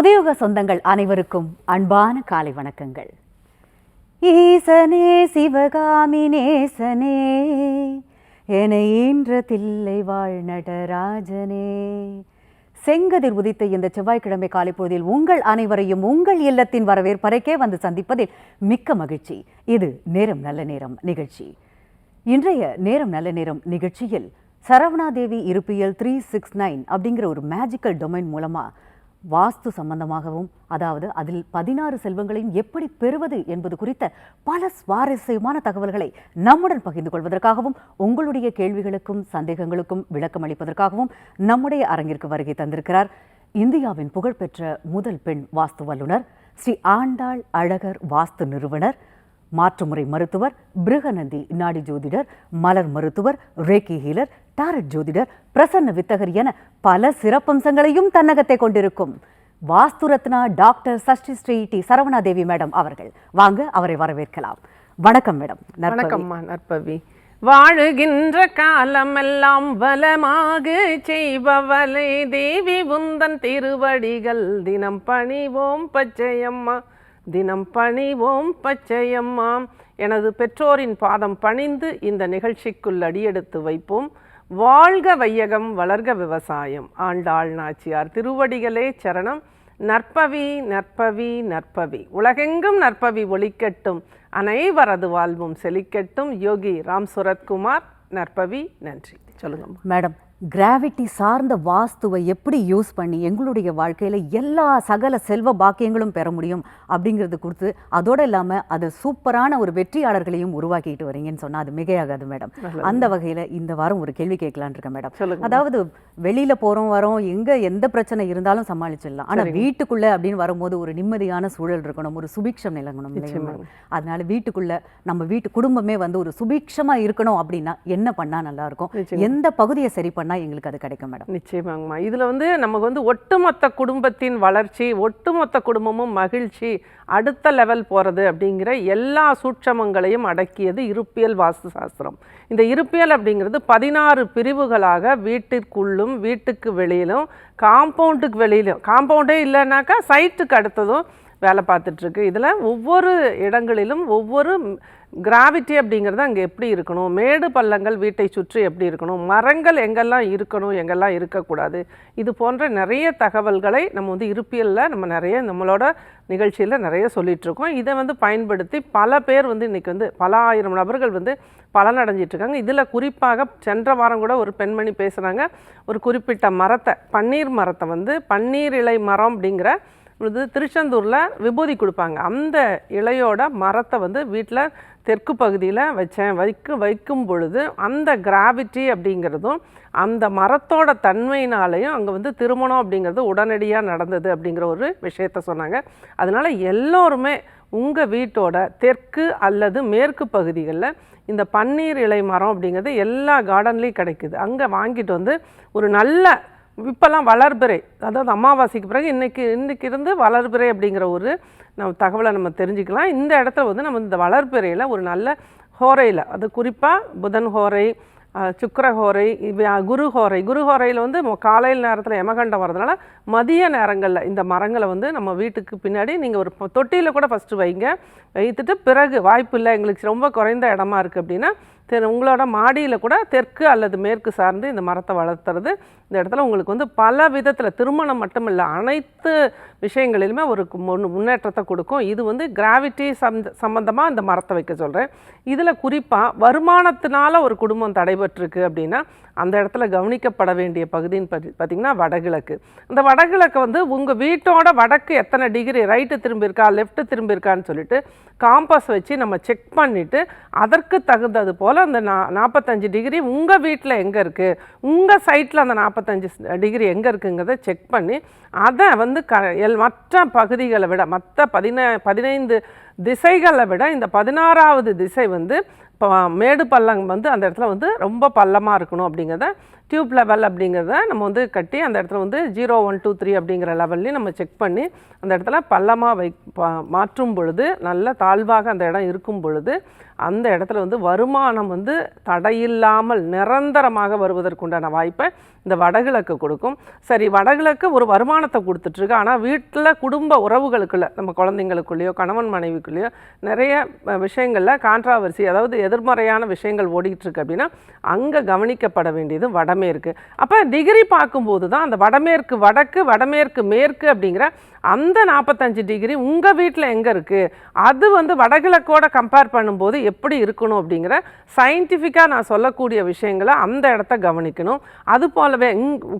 புதியுக சொந்தங்கள் அனைவருக்கும் அன்பான காலை வணக்கங்கள். ஈசனே சிவகாமி நேசனே என ஈன்ற தில்லை வாழ் நடராஜனே. செங்கதிர் உதித்த இந்த செவ்வாய்க்கிழமை காலை பொழுதில் உங்கள் அனைவரையும் உங்கள் இல்லத்தின் வரவேற்பறைக்கே வந்து சந்திப்பதில் மிக்க மகிழ்ச்சி. இது நேரம் நல்ல நேரம் நிகழ்ச்சி. இன்றைய நேரம் நல்ல நேரம் நிகழ்ச்சியில் சரவணாதேவி இருப்பியல் த்ரீ சிக்ஸ் நைன் அப்படிங்கிற ஒரு மேஜிக்கல் டொமைன் மூலமாக வாஸ்து சம்பந்தமாகவும் அதாவது அதில் பதினாறு செல்வங்களையும் எப்படி பெறுவது என்பது குறித்த பல சுவாரஸ்யமான தகவல்களை நம்முடன் பகிர்ந்து கொள்வதற்காகவும் உங்களுடைய கேள்விகளுக்கும் சந்தேகங்களுக்கும் விளக்கம் அளிப்பதற்காகவும் நம்முடைய அரங்கிற்கு வருகை தந்திருக்கிறார் இந்தியாவின் புகழ்பெற்ற முதல் பெண் வாஸ்து வல்லுனர் ஸ்ரீ ஆண்டாள் அழகர் வாஸ்து நிறுவனர் மாற்றுமுறை மருத்துவர் பிருகநந்தி நாடி ஜோதிடர் மலர் மருத்துவர் ரேக்கி ஹீலர் டாரட் ஜோதிடர் பிரசன்ன வித்தகர் என பல சிறப்பம்சங்களையும் தன்னகத்தை கொண்டிருக்கும். Vastu Ratna doctor Shashti Shri D Saravanadevi madam அவர்கள். வாங்க அவரை வரவேற்கலாம். வணக்கம் மேடம். வணக்கம்மா நற்பவி. வாழுகின்ற காலமெல்லாம் வளமாக செய்பவளே தேவி உந்தன் திருவடிகள். தினம் பணிவோம் பச்சையம்மா. தினம் பணிவோம் பச்சையம்மா. எனது பெற்றோரின் பாதம் பணிந்து இந்த நிகழ்ச்சிக்குள் அடியெடுத்து வைப்போம். வாழ்க வையகம் வளர்க விவசாயம். ஆண்டாள் நாச்சியார் திருவடிகளே சரணம். நற்பவி நற்பவி நற்பவி. உலகெங்கும் நற்பவி ஒழிக்கட்டும் அனைவரது வாழ்வும் செழிக்கட்டும். யோகி ராம் சுரத்குமார் நற்பவி நன்றி. சொல்லுங்கம்மா. மேடம் கிராவிட்டி சார்ந்த வாஸ்துவை எப்படி யூஸ் பண்ணி எங்களுடைய வாழ்க்கையில எல்லா சகல செல்வ பாக்கியங்களும் பெற முடியும் அப்படிங்கிறது கொடுத்து அதோட இல்லாம அது சூப்பரான ஒரு வெற்றியாளர்களையும் உருவாக்கிட்டு வரீங்கன்னு சொன்னா அது மிகையாகாது மேடம். அந்த வகையில இந்த வாரம் ஒரு கேள்வி கேட்கலான்னு இருக்கேன் மேடம். அதாவது வெளியில போறோம் வரோம் எங்க எந்த பிரச்சனை இருந்தாலும் சமாளிச்சிடலாம். ஆனா வீட்டுக்குள்ள அப்படின்னு வரும்போது ஒரு நிம்மதியான சூழல் இருக்கணும் ஒரு சுபிக்ஷம் நிலங்கணும்? அதனால வீட்டுக்குள்ள நம்ம வீட்டு குடும்பமே வந்து ஒரு சுபிக்ஷமா இருக்கணும் அப்படின்னா என்ன பண்ணா நல்லா இருக்கும்? எந்த பகுதியை சரி பண்ணா எங்களுக்கு அது கிடைக்கும் மேடம். நிச்சயமாங்கம்மா. இதில் வந்து நமக்கு வந்து ஒட்டுமொத்த குடும்பத்தின் வளர்ச்சி ஒட்டுமொத்த குடும்பமும் மகிழ்ச்சி அடுத்த லெவல் போகிறது அப்படிங்கிற எல்லா சூட்சமங்களையும் அடக்கியது இருப்பியல் வாஸ்து சாஸ்திரம் இந்த இருப்பியல் அப்படிங்கிறது பதினாறு பிரிவுகளாக வீட்டிற்குள்ளும் வீட்டுக்கு வெளியிலும் காம்பவுண்டுக்கு வெளியிலும் காம்பவுண்டே இல்லைனாக்கா சைட்டுக்கு அடுத்ததும் வேலை பார்த்துட்ருக்கு. இதில் ஒவ்வொரு இடங்களிலும் ஒவ்வொரு கிராவிட்டி அப்படிங்கிறது அங்கே எப்படி இருக்கணும்? மேடு பள்ளங்கள் வீட்டை சுற்றி எப்படி இருக்கணும்? மரங்கள் எங்கெல்லாம் இருக்கணும்? எங்கெல்லாம் இருக்கக்கூடாது? இது போன்ற நிறைய தகவல்களை நம்ம வந்து இருப்பியலில் நம்ம நிறைய நம்மளோட நிகழ்ச்சியில் நிறைய சொல்லிகிட்ருக்கோம் இதை வந்து பயன்படுத்தி பல பேர் வந்து இன்றைக்கி வந்து பல ஆயிரம் நபர்கள் வந்து பலனடைஞ்சிட்டு இருக்காங்க இதில் குறிப்பாக சென்ற வாரம் கூட ஒரு பெண்மணி பேசுகிறாங்க ஒரு குறிப்பிட்ட மரத்தை பன்னீர் மரத்தை வந்து பன்னீர் இலை மரம் அப்படிங்கிற இது திருச்செந்தூரில் விபூதி கொடுப்பாங்க. அந்த இலையோட மரத்தை வந்து வீட்டில் தெற்கு பகுதியில் வச்சேன். வைக்க வைக்கும் பொழுது அந்த கிராவிட்டி அப்படிங்கிறதும் அந்த மரத்தோட தன்மையினாலையும் அங்கே வந்து திருமணம் அப்படிங்கிறது உடனடியாக நடந்தது அப்படிங்கிற ஒரு விஷயத்த சொன்னாங்க. அதனால் எல்லோருமே உங்கள் வீட்டோட தெற்கு அல்லது மேற்கு பகுதிகளில் இந்த பன்னீர் இலை மரம் அப்படிங்கிறது எல்லா கார்டன்லேயும் கிடைக்குது. அங்கே வாங்கிட்டு வந்து ஒரு நல்ல இப்போல்லாம் வளர்பிறை அதாவது அமாவாசைக்கு பிறகு இன்றைக்கி இன்றைக்கி இருந்து வளர்பிறை அப்படிங்கிற ஒரு நம்ம தகவலை நம்ம தெரிஞ்சுக்கலாம். இந்த இடத்துல வந்து நம்ம இந்த வளர்பிறையில் ஒரு நல்ல ஹோரையில் அது குறிப்பாக புதன் ஹோரை அஹ், சுக்கிர ஹோரை குரு ஹோரை குரு ஹோரையில் வந்து மொ- காலையில் நேரத்தில் எமகண்டம் வரதுனால மதிய நேரங்களில் இந்த மரங்களை வந்து நம்ம வீட்டுக்கு பின்னாடி நீங்கள் ஒரு தொட்டியில் கூட ஃபஸ்ட்டு வைங்க. வைத்துட்டு பிறகு வாய்ப்பு இல்லை எங்களுக்கு ரொம்ப குறைந்த இடமா இருக்குது அப்படின்னா தெரு உங்களோட மாடியில் கூட தெற்கு அல்லது மேற்கு சார்ந்து இந்த மரத்தை வளர்த்துறது. இந்த இடத்துல உங்களுக்கு வந்து பல விதத்தில் திருமணம் மட்டும் இல்லை அனைத்து விஷயங்களிலுமே ஒரு முன் முன்னேற்றத்தை கொடுக்கும். இது வந்து கிராவிட்டி சம் சம்மந்தமாக இந்த மரத்தை வைக்க சொல்கிறேன் இதில் குறிப்பாக வருமானத்தினால ஒரு குடும்பம் தடைபட்டிருக்கு அப்படின்னா அந்த இடத்துல கவனிக்கப்பட வேண்டிய பகுதின்னு பற்றி பார்த்திங்கன்னா வடகிழக்கு. அந்த வடகிழக்கு வந்து உங்கள் வீட்டோட வடக்கு எத்தனை டிகிரி ரைட்டு திரும்பியிருக்கா லெஃப்ட்டு திரும்பியிருக்கான்னு சொல்லிட்டு காம்பஸ் வச்சு நம்ம செக் பண்ணிவிட்டு அதற்கு தகுந்தது போல் அந்த நா நாற்பத்தஞ்சு டிகிரி உங்கள் வீட்டில் எங்கே இருக்குது உங்கள் சைட்டில் அந்த நாற்பத்தஞ்சு டிகிரி எங்கே இருக்குங்கிறத செக் பண்ணி அதை வந்து க எல் மற்ற பகுதிகளை விட மற்ற பதின பதினைந்து திசைகளை விட இந்த பதினாறாவது திசை வந்து மேடு பள்ளம் வந்து அந்த இடத்துல வந்து ரொம்ப பள்ளமாக இருக்கணும் அப்படிங்கிறத டியூப் லெவல் அப்படிங்கிறத நம்ம வந்து கட்டி அந்த இடத்துல வந்து ஜீரோ ஒன் டூ த்ரீ அப்படிங்கிற லெவல்லையும் நம்ம செக் பண்ணி அந்த இடத்துல பள்ளமாக வை பா- மாற்றும் பொழுது நல்ல தாழ்வாக அந்த இடம் இருக்கும் பொழுது அந்த இடத்துல வந்து வருமானம் வந்து தடையில்லாமல் நிரந்தரமாக வருவதற்குண்டான வாய்ப்பை இந்த வடகிழக்கு கொடுக்கும். சரி வடகிழக்கு ஒரு வருமானத்தை கொடுத்துட்ருக்கு. ஆனால் வீட்டில் குடும்ப உறவுகளுக்குள்ளே நம்ம குழந்தைங்களுக்குள்ளேயோ கணவன் மனைவிக்குள்ளேயோ நிறைய விஷயங்களில் கான்ட்ராவர்சி அதாவது எதிர்மறையான விஷயங்கள் ஓடிக்கிட்டுருக்கு அப்படின்னா அங்கே கவனிக்கப்பட வேண்டியது வடமேற்கு. அப்போ டிகிரி பார்க்கும்போது தான் அந்த வடமேற்கு வடக்கு வடமேற்கு மேற்கு அப்படிங்கிற அந்த நாற்பத்தஞ்சு டிகிரி உங்கள் வீட்டில் எங்கே இருக்குது அது வந்து வடகிழக்கோட கம்பேர் பண்ணும்போது எப்படி இருக்கணும் அப்படிங்கிற சயின்டிஃபிக்காக நான் சொல்லக்கூடிய விஷயங்களை அந்த இடத்த கவனிக்கணும். அது போலவே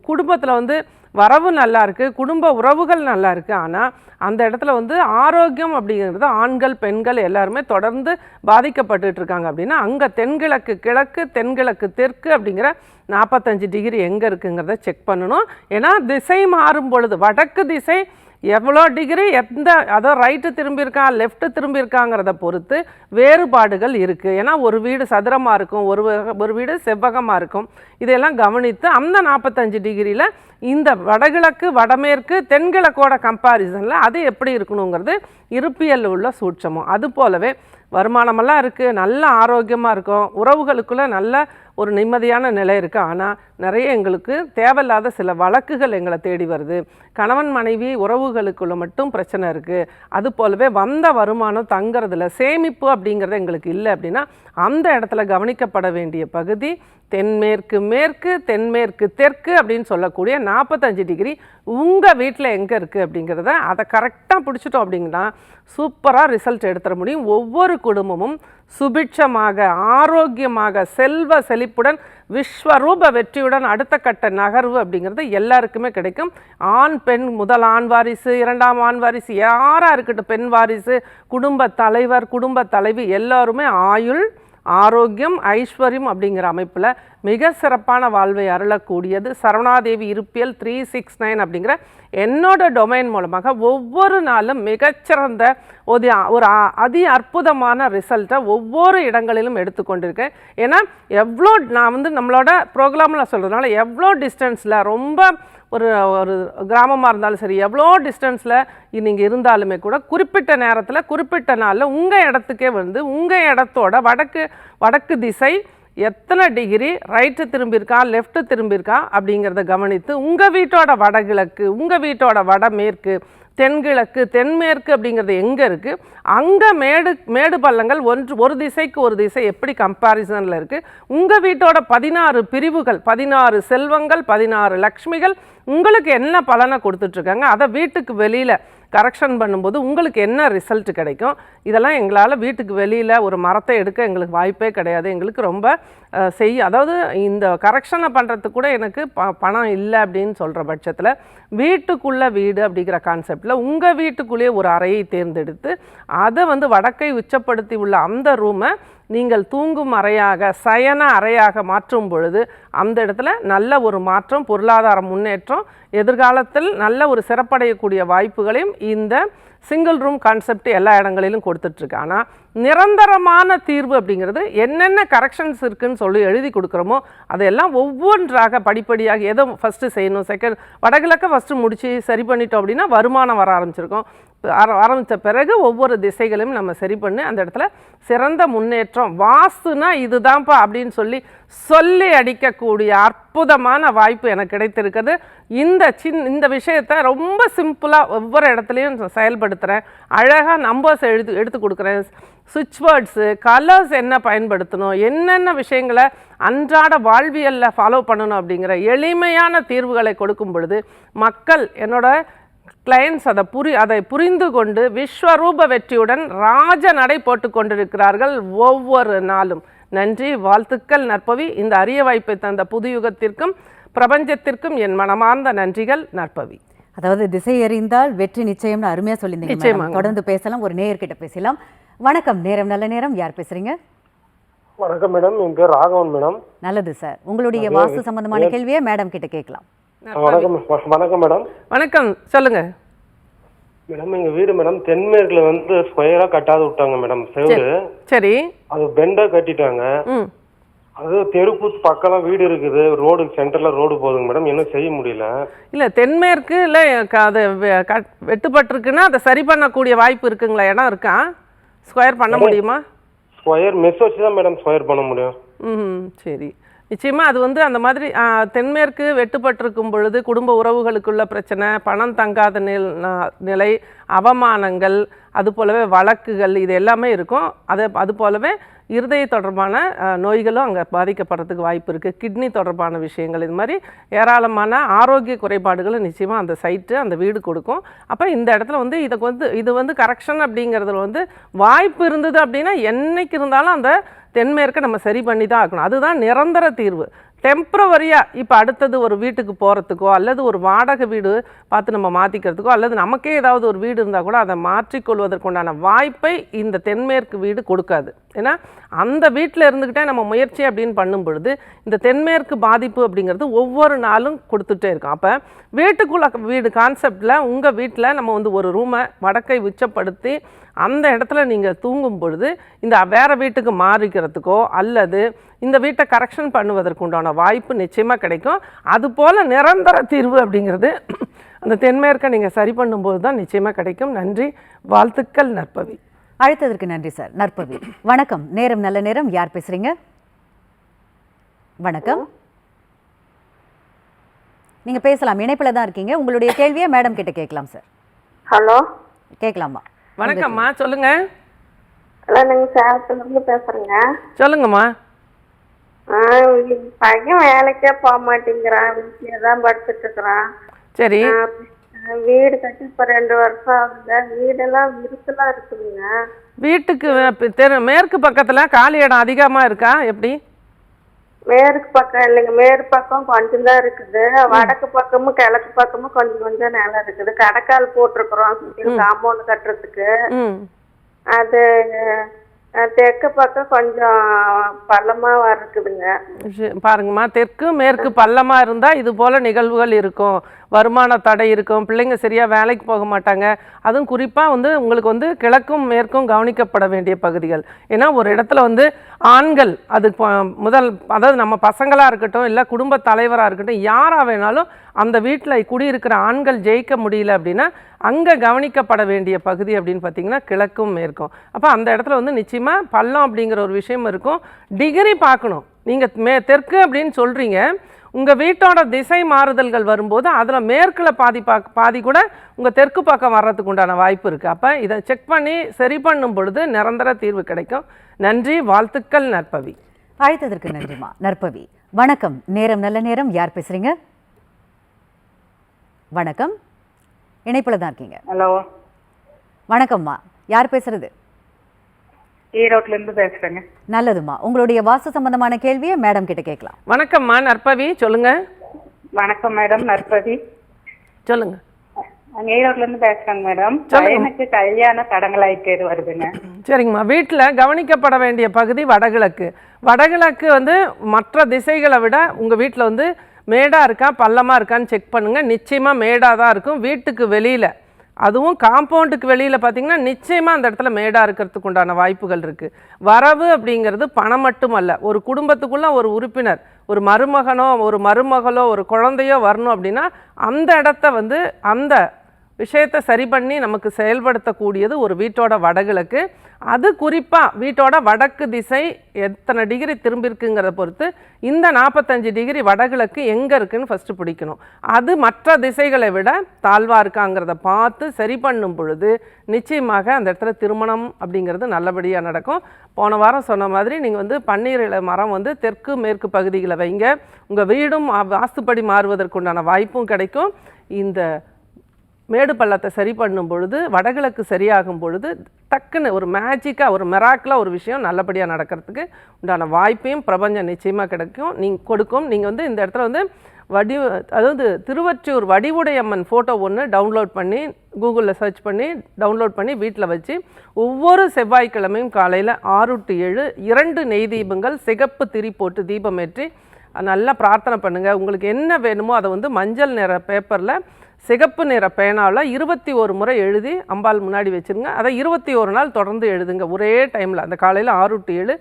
குடும்பத்தில் வந்து வரவு நல்லா இருக்குது குடும்ப உறவுகள் நல்லா இருக்குது ஆனால் அந்த இடத்துல வந்து ஆரோக்கியம் அப்படிங்கிறது ஆண்கள் பெண்கள் எல்லாருமே தொடர்ந்து பாதிக்கப்பட்டுட்டு இருக்காங்க அப்படின்னா அங்கே தென்கிழக்கு கிழக்கு தென்கிழக்கு தெற்கு அப்படிங்கிற நாற்பத்தஞ்சு டிகிரி எங்கே இருக்குங்கிறத செக் பண்ணணும். ஏன்னா திசை மாறும் பொழுது வடக்கு திசை எவ்வளோ டிகிரி எந்த அதோ ரைட்டு திரும்பியிருக்கா லெஃப்ட்டு திரும்பியிருக்காங்கிறத பொறுத்து வேறுபாடுகள் இருக்குது ஏன்னா ஒரு வீடு சதுரமாக இருக்கும் ஒரு வக- ஒரு வீடு செவ்வகமாக இருக்கும். இதையெல்லாம் கவனித்து அந்த நாற்பத்தஞ்சு டிகிரியில் இந்த வடகிழக்கு வடமேற்கு தென்கிழக்கோட கம்பாரிசனில் அது எப்படி இருக்கணுங்கிறது இருப்பியல் உள்ள சூட்சமும். அது போலவே வருமானமெல்லாம் இருக்குது நல்ல ஆரோக்கியமாக இருக்கும் உறவுகளுக்குள்ளே நல்ல ஒரு நிம்மதியான நிலை இருக்குது ஆனால் நிறைய எங்களுக்கு தேவையில்லாத சில வழக்குகள் எங்களை தேடி வருது. கணவன் மனைவி உறவுகளுக்குள்ள மட்டும் பிரச்சனை இருக்குது அது போலவே வந்த வருமானம் தங்கிறதுல சேமிப்பு அப்படிங்கிறது எங்களுக்கு இல்லை அப்படின்னா அந்த இடத்துல கவனிக்கப்பட வேண்டிய பகுதி தென்மேற்கு மேற்கு தென்மேற்கு தெற்கு அப்படின்னு சொல்லக்கூடிய நாற்பத்தஞ்சு டிகிரி உங்கள் வீட்டில் எங்கே இருக்குது அப்படிங்கிறத அதை கரெக்டாக பிடிச்சிட்டோம் அப்படிங்கன்னா சூப்பராக ரிசல்ட் எடுத்துட முடியும். ஒவ்வொரு குடும்பமும் சுபிட்சமாக ஆரோக்கியமாக செல்வ செழிப்புடன் விஸ்வரூப வெற்றியுடன் அடுத்த கட்ட நகர்வு அப்படிங்கிறது எல்லாருக்குமே கிடைக்கும். ஆண் பெண் முதல் ஆண் வாரிசு இரண்டாம் ஆண் வாரிசு யாராக இருக்கட்டும் பெண் வாரிசு குடும்ப தலைவர் குடும்ப தலைவி எல்லாருமே ஆயுள் ஆரோக்கியம் ஐஸ்வர்யம் அப்படிங்கிற அமைப்பில் மிக சிறப்பான வாழ்வை அருளக்கூடியது சரவணாதேவி இருப்பியல் த்ரீ சிக்ஸ் நைன் அப்படிங்கிற என்னோட டொமைன் மூலமாக ஒவ்வொரு நாளும் மிகச்சிறந்த ஒரு ஒரு அ- அதி அற்புதமான ரிசல்ட்டை ஒவ்வொரு இடங்களிலும் எடுத்துக்கொண்டிருக்கேன் ஏன்னா எவ்வளோ நான் வந்து நம்மளோட ப்ரோக்ராமில் சொல்கிறதுனால எவ்வளோ டிஸ்டன்ஸில் ரொம்ப ஒரு ஒரு கிராமமாக இருந்தாலும் சரி எவ்வளோ டிஸ்டன்ஸில் நீங்கள் இருந்தாலுமே கூட குறிப்பிட்ட நேரத்தில் குறிப்பிட்ட நாளில் உங்கள் இடத்துக்கே வந்து உங்கள் இடத்தோட வடக்கு வடக்கு திசை எத்தனை டிகிரி ரைட்டு திரும்பியிருக்கா லெஃப்ட்டு திரும்பியிருக்கா அப்படிங்கிறத கவனித்து உங்கள் வீட்டோட வடகிழக்கு உங்கள் வீட்டோட வடமேற்கு தென்கிழக்கு தென்மேற்கு அப்படிங்கிறது எங்கே இருக்குது அங்கே மேடு மேடு பள்ளங்கள் ஒன்று ஒரு திசைக்கு ஒரு திசை எப்படி கம்பாரிசனில் இருக்குது உங்கள் வீட்டோட பதினாறு பிரிவுகள் பதினாறு செல்வங்கள் பதினாறு லக்ஷ்மிகள் உங்களுக்கு என்ன பலனை கொடுத்துட்ருக்காங்க அதை வீட்டுக்கு வெளியில் கரெக்ஷன் பண்ணும்போது உங்களுக்கு என்ன ரிசல்ட் கிடைக்கும்? இதெல்லாம் எங்களால் வீட்டுக்கு வெளியில் ஒரு மரத்தை எடுக்க எங்களுக்கு வாய்ப்பே கிடையாது. எங்களுக்கு ரொம்ப செய் அதாவது இந்த கரெக்ஷனை பண்ணுறதுக்கு கூட எனக்கு ப பணம் இல்லை அப்படின்னு சொல்கிற பட்சத்தில் வீட்டுக்குள்ளே வீடு அப்படிங்கிற கான்செப்டில் உங்கள் வீட்டுக்குள்ளேயே ஒரு அறையை தேர்ந்தெடுத்து அதை வந்து வடக்கை உச்சப்படுத்தி உள்ள அந்த ரூமை நீங்கள் தூங்கும் அறையாக சயன அறையாக மாற்றும் பொழுது அந்த இடத்துல நல்ல ஒரு மாற்றம் பொருளாதார முன்னேற்றம் எதிர்காலத்தில் நல்ல ஒரு சிறப்படையக்கூடிய வாய்ப்புகளையும் இந்த சிங்கிள் ரூம் கான்செப்ட் எல்லா இடங்களிலும் கொடுத்துட்ருக்கு. ஆனால் நிரந்தரமான தீர்வு அப்படிங்கிறது என்னென்ன கரெக்ஷன்ஸ் இருக்குதுன்னு சொல்லி எழுதி கொடுக்குறோமோ அதையெல்லாம் ஒவ்வொன்றாக படிப்படியாக எதை ஃபஸ்ட்டு செய்யணும் செகண்ட் வடகிழக்க ஃபஸ்ட்டு முடித்து சரி பண்ணிட்டோம் அப்படின்னா வருமானம் வர ஆரம்பிச்சிருக்கோம். ஆரம்பித்த பிறகு ஒவ்வொரு திசைகளையும் நம்ம சரி பண்ணி அந்த இடத்துல சிறந்த முன்னேற்றம். வாஸ்துனா இதுதான்ப்பா அப்படின்னு சொல்லி சொல்லி அடிக்கக்கூடிய அற்புதமான வாய்ப்பு எனக்கு கிடைத்திருக்குது. இந்த சின் இந்த விஷயத்தை ரொம்ப சிம்பிளாக ஒவ்வொரு இடத்துலையும் செயல்படுத்துகிறேன் அழகாக நம்பர்ஸ் எழுதி எடுத்து கொடுக்குறேன். சுவிட்ச் வேர்ட்ஸு கலர்ஸ் என்ன பயன்படுத்தணும் என்னென்ன விஷயங்களை அன்றாட வாழ்வியலில் ஃபாலோ பண்ணணும் அப்படிங்கிற எளிமையான தீர்வுகளை கொடுக்கும் பொழுது மக்கள் என்னோட கிளையன்ஸ் அதை புரி அதை புரிந்து கொண்டு விஸ்வரூப வெற்றியுடன் ராஜ நடை போட்டு கொண்டிருக்கிறார்கள் ஒவ்வொரு நாளும். நன்றி வாழ்த்துக்கள் நற்பவி. இந்த அரிய வாய்ப்பை தந்த புது யுகத்திற்கும் பிரபஞ்சத்திற்கும் என் மனமார்ந்த நன்றிகள் நற்பவி. அதாவது திசை எறிந்தால் வெற்றி நிச்சயம்னு அருமையா சொல்லியிருந்தீங்க மேடம். நிச்சயமாங்க. தொடர்ந்து பேசலாம் ஒரு நேயர்கிட்ட பேசலாம். வணக்கம் நேரம் நல்ல நேரம். யார் பேசுறீங்க? வணக்கம் மேடம். என் பேர் ராகவன் மேடம். நல்லது சார். உங்களுடைய வாஸ்து சம்பந்தமான கேள்வியை மேடம் கிட்ட கேட்கலாம். வணக்கம். வணக்கம். மேடம். வணக்கம். சொல்லுங்க. மேடம் எங்க வீடு மேடம் தென்மேற்குல வந்து ஸ்கொயரா கட்டாத விட்டாங்க மேடம். செவுரு. சரி. அது பெண்டா கட்டிட்டாங்க. அது தெருப்பு பக்கம் வீடு இருக்குது. ரோடு சென்டர்ல ரோடு போகுதுங்க மேடம். இன்னும் செய்ய முடியல. இல்லை தென்மேற்குல க- அது வெட்டுப்பட்டிருக்குன்னா அதை சரி பண்ணக்கூடிய வாய்ப்பு இருக்குங்களா? இடம் இருக்கா? ஸ்கொயர் பண்ண முடியுமா? ஸ்கொயர் மெஸ் வச்சு தான் மேடம் ஸ்கொயர் பண்ண முடியும். ம் சரி. நிச்சயமாக அது வந்து அந்த மாதிரி தென்மேற்கு வெட்டுப்பட்டிருக்கும் பொழுது குடும்ப உறவுகளுக்குள்ள பிரச்சனை பணம் தங்காத நில் நிலை அவமானங்கள் அது போலவே வழக்குகள் இது எல்லாமே இருக்கும். அது அது போலவே இருதய தொடர்பான நோய்களும் அங்கே பாதிக்கப்படுறதுக்கு வாய்ப்பு இருக்குது கிட்னி தொடர்பான விஷயங்கள் இது மாதிரி ஏராளமான ஆரோக்கிய குறைபாடுகளும் நிச்சயமாக அந்த சைட்டு அந்த வீடு கொடுக்கும். அப்போ இந்த இடத்துல வந்து இதுக்கு வந்து இது வந்து கரெக்ஷன் அப்படிங்கிறதுல வந்து வாய்ப்பு இருந்தது அப்படின்னா என்னைக்கு இருந்தாலும் அந்த தென்மேற்கை நம்ம சரி பண்ணி தான் ஆகணும். அதுதான் நிரந்தர தீர்வு. டெம்ப்ரவரியாக இப்போ அடுத்தது ஒரு வீட்டுக்கு போகிறதுக்கோ அல்லது ஒரு வாடகை வீடு பார்த்து நம்ம மாற்றிக்கிறதுக்கோ அல்லது நமக்கே ஏதாவது ஒரு வீடு இருந்தால் கூட அதை மாற்றிக்கொள்வதற்குண்டான வாய்ப்பை இந்த தென்மேற்கு வீடு கொடுக்காது. ஏன்னா அந்த வீட்டில் இருந்துக்கிட்டே நம்ம முயற்சி அப்படின்னு பண்ணும் பொழுது இந்த தென்மேற்கு பாதிப்பு அப்படிங்கிறது ஒவ்வொரு நாளும் கொடுத்துட்டே இருக்கும். அப்போ வீட்டுக்குள்ள வீடு கான்செப்டில் உங்கள் வீட்டில் நம்ம வந்து ஒரு ரூமை வடக்கை உச்சப்படுத்தி அந்த இடத்துல நீங்கள் தூங்கும் பொழுது இந்த வேறு வீட்டுக்கு மாறிக்கிறதுக்கோ அல்லது இந்த வீட்டை கரெக்ஷன் பண்ணுவதற்கு உண்டான வாய்ப்பு நிச்சயமாக கிடைக்கும். அதுபோல் நிரந்தர தீர்வு அப்படிங்கிறது அந்த தென்மேற்கை நீங்கள் சரி பண்ணும்போது தான் நிச்சயமாக கிடைக்கும். நன்றி. வாழ்த்துக்கள் நற்பவி. அழைத்ததற்கு நன்றி சார். நற்பவி. வணக்கம். நேரம் நல்ல நேரம். யார் பேசுறீங்க? வணக்கம். நீங்க பேசலாம். இணைப்பில் தான் இருக்கீங்க. உங்களுடைய கேள்வியை மேடம் கிட்ட கேட்கலாம் சார். ஹலோ கேட்கலாமா? வணக்கம்மா. சொல்லுங்க. நாங்கள் பேசுகிறேங்க சொல்லுங்கம்மா. பையன் வேலைக்கே போக மாட்டேங்கிறான். வீட்டிலே தான் படுத்துட்டு இருக்கிறான். சரி. வீடு கட்டி இப்போ ரெண்டு வருஷம் ஆகுது. வீடெல்லாம் விருத்தலாம் இருக்குதுங்க. வீட்டுக்கு தெரு மேற்கு பக்கத்தில் காலி இடம் அதிகமாக இருக்கா? எப்படி? மேற்கு பக்கம் இல்லைங்க. மேற்கு பக்கம் கொஞ்சம் தான் இருக்குது. வடக்கு பக்கமும் கிழக்கு பக்கமும் கொஞ்சம் கொஞ்சம் நிலம் இருக்குது. கடைக்கால் போட்டிருக்கிறோம். காம்பவுண்ட் கட்டுறதுக்கு. அது தெற்கு பக்கம் கொஞ்சம் பள்ளமாக இருக்குதுங்க. பாருங்கம்மா தெற்கு மேற்கு பள்ளமாக இருந்தால் இது போல் நிகழ்வுகள் இருக்கும். வருமான தடை இருக்கும் பிள்ளைங்க சரியாக வேலைக்கு போக மாட்டாங்க. அதுவும் குறிப்பாக வந்து உங்களுக்கு வந்து கிழக்கும் மேற்கும் கவனிக்கப்பட வேண்டிய பகுதிகள். ஏன்னா ஒரு இடத்துல வந்து ஆண்கள் அது முதல் அதாவது நம்ம பசங்களாக இருக்கட்டும் இல்லை குடும்ப தலைவராக இருக்கட்டும் யாராக வேணாலும் அந்த வீட்டில் குடியிருக்கிற ஆண்கள் ஜெயிக்க முடியல அப்படின்னா அங்கே கவனிக்கப்பட வேண்டிய பகுதி அப்படின்னு பார்த்தீங்கன்னா கிழக்கும் மேற்கும். அப்போ அந்த இடத்துல வந்து நிச்சயமாக பள்ளம் அப்படிங்கிற ஒரு விஷயம் இருக்கும். டிகிரி பார்க்கணும். நீங்கள் மே தெற்கு அப்படின்னு சொல்கிறீங்க உங்கள் வீட்டோட திசை மாறுதல்கள் வரும்போது அதில் மேற்கில் பாதி பா பாதி கூட உங்கள் தெற்கு பக்கம் வர்றதுக்கு உண்டான வாய்ப்பு இருக்குது அப்போ இதை செக் பண்ணி சரி பண்ணும் பொழுது நிரந்தர தீர்வு கிடைக்கும். நன்றி வாழ்த்துக்கள் நற்பவி. அழைத்ததற்கு நன்றிமா நற்பவி. வணக்கம். நேரம் நல்ல நேரம். யார் பேசுறீங்க? வணக்கம். இணைப்பில் தான் இருக்கீங்க. ஹலோ. வணக்கம்மா. யார் பேசுறது? ஈரோட்ல இருந்து பேசுறேங்க. நல்லதுமா. உங்களுடைய வாஸ்து சம்பந்தமான கேள்வியை மேடம் கிட்ட கேட்கலாம். வணக்கம்மா நற்பவி சொல்லுங்கள் வணக்கம் மேடம் நற்பதி சொல்லுங்கள் நாங்க ஈரோட்ல இருந்து பேசுறேங்க மேடம் சொல்லுங்க. பையனுக்கு கல்யாண தடங்கலாயிட்டே வருதுங்க. சரிங்கம்மா. வீட்டில் கவனிக்கப்பட வேண்டிய பகுதி வடகிழக்கு. வடகிழக்கு வந்து மற்ற திசைகளை விட உங்கள் வீட்டில் வந்து மேடாக இருக்கா பள்ளமாக இருக்கான்னு செக் பண்ணுங்கள் நிச்சயமாக மேடாக தான் இருக்கும். வீட்டுக்கு வெளியில் அதுவும் காம்பவுண்டுக்கு வெளியில் பார்த்தீங்கன்னா நிச்சயமாக அந்த இடத்துல மேடாக இருக்கிறதுக்கு உண்டான வாய்ப்புகள் இருக்குது வரவு அப்படிங்கிறது பணம் மட்டுமல்ல ஒரு குடும்பத்துக்குள்ளே ஒரு உறுப்பினர் ஒரு மருமகனோ ஒரு மருமகளோ ஒரு குழந்தையோ வரணும் அப்படின்னா அந்த இடத்த வந்து அந்த விஷயத்தை சரி பண்ணி நமக்கு செயல்படுத்தக்கூடியது ஒரு வீட்டோட வடகிழக்கு. அது குறிப்பாக வீட்டோட வடக்கு திசை எத்தனை டிகிரி திரும்பியிருக்குங்கிறத பொறுத்து இந்த நாற்பத்தஞ்சு டிகிரி வடகிழக்கு எங்கே இருக்குன்னு ஃபஸ்ட்டு பிடிக்கணும். அது மற்ற திசைகளை விட தாழ்வாக இருக்காங்கிறத பார்த்து சரி பண்ணும் பொழுது நிச்சயமாக அந்த இடத்துல திருமணம் அப்படிங்கிறது நல்லபடியாக நடக்கும். போன வாரம் சொன்ன மாதிரி நீங்கள் வந்து பன்னீர் இலை மரம் வந்து தெற்கு மேற்கு பகுதிகளை வைங்க. உங்கள் வீடும் வாஸ்துப்படி மாறுவதற்குண்டான வாய்ப்பும் கிடைக்கும். இந்த மேடு பள்ளத்தை சரி பண்ணும் பொழுது வடகிழக்கு சரியாகும் பொழுது டக்குன்னு ஒரு மேஜிக்காக ஒரு மெராக்கிளாக ஒரு விஷயம் நல்லபடியாக நடக்கிறதுக்கு உண்டான வாய்ப்பையும் பிரபஞ்சம் நிச்சயமாக கிடைக்கும். நீங்கள் கொடுக்கும். நீங்கள் வந்து இந்த இடத்துல வந்து வடி அதாவது திருவற்றியூர் வடிவுடையம்மன் ஃபோட்டோ ஒன்று டவுன்லோட் பண்ணி கூகுளில் சர்ச் பண்ணி டவுன்லோட் பண்ணி வீட்டில் வச்சு ஒவ்வொரு செவ்வாய்க்கிழமையும் காலையில் ஆறு டு ஏழு இரண்டு நெய் தீபங்கள் சிகப்பு திரி போட்டு தீபம் ஏற்றி நல்லா பிரார்த்தனை பண்ணுங்கள் உங்களுக்கு என்ன வேணுமோ அதை வந்து மஞ்சள் நிற பேப்பரில் சிகப்பு நிற பேனாவில் இருபத்தி ஒரு முறை எழுதி அம்பாள் முன்னாடி வச்சிருங்க. அதை இருபத்தி ஒரு நாள் தொடர்ந்து எழுதுங்க. ஒரே டைமில் அந்த காலையில் ஆறு டு ஏழு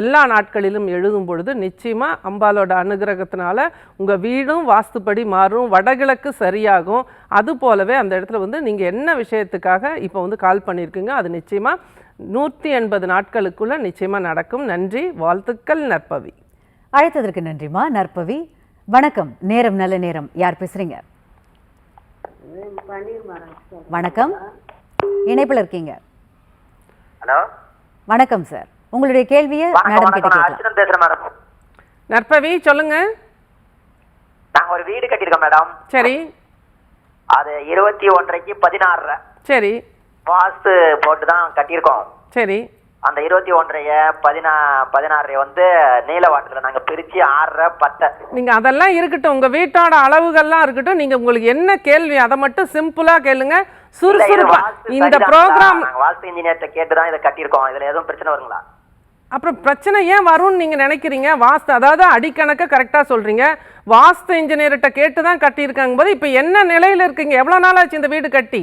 எல்லா நாட்களிலும் எழுதும் பொழுது நிச்சயமாக அம்பாலோட அனுகிரகத்தினால உங்கள் வீடும் வாஸ்துப்படி மாறும். வடகிழக்கு சரியாகும். அது போலவே அந்த இடத்துல வந்து நீங்கள் என்ன விஷயத்துக்காக இப்போ வந்து கால் பண்ணியிருக்கீங்க அது நிச்சயமாக நூற்றி எண்பது நாட்களுக்குள்ள நிச்சயமாக நடக்கும். நன்றி. வாழ்த்துக்கள் நற்பவி. அழைத்ததற்கு நன்றிமா. நற்பவி. வணக்கம். நேரம் நல்ல நேரம். யார் பேசுகிறீங்க வணக்கம். இணைப்பில் இருக்கீங்க. ஹலோ? வணக்கம் சார். உங்களுடைய கேள்வியை மேடம் கிட்ட கேட்கலாம். பேசுறேன் மேடம். நற்பவி சொல்லுங்க. நாங்க ஒரு வீடு கட்டியிருக்கோம் மேடம். சரி. அது இருபத்தி ஒன்றரைக்கு பதினாறு சரி. வாஸ்து போட்டு தான் கட்டியிருக்கோம். சரி. அந்த இருபத்தி ஒன்றைய பதினா பதினாறு வந்து நீல வாட்டத்துல நாங்க பிரிச்சு ஆறரை பத்தை. நீங்க அதெல்லாம் இருக்கட்டும். உங்க வீட்டோட அளவுகள்லாம் இருக்கட்டும். நீங்க உங்களுக்கு என்ன கேள்வி அதை மட்டும் சிம்பிளா கேளுங்க. சுறுசுறுப்பா. இந்த? ப்ரோக்ராம் வாஸ்து இன்ஜினியர்ட்ட கேட்டு தான் இதை கட்டியிருக்கோம். இதுல எதுவும் பிரச்சனை வருங்களா? அப்புறம் பிரச்சனை ஏன் வரும்னு நீங்க நினைக்கிறீங்க? வாஸ்து அதாவது அடிக்கணக்க கரெக்டா சொல்றீங்க. வாஸ்து இன்ஜினியர்கிட்ட கேட்டு தான் கட்டியிருக்காங்க போது இப்போ என்ன நிலையில இருக்கீங்க? எவ்வளவு நாள் ஆச்சு இந்த வீடு கட்டி?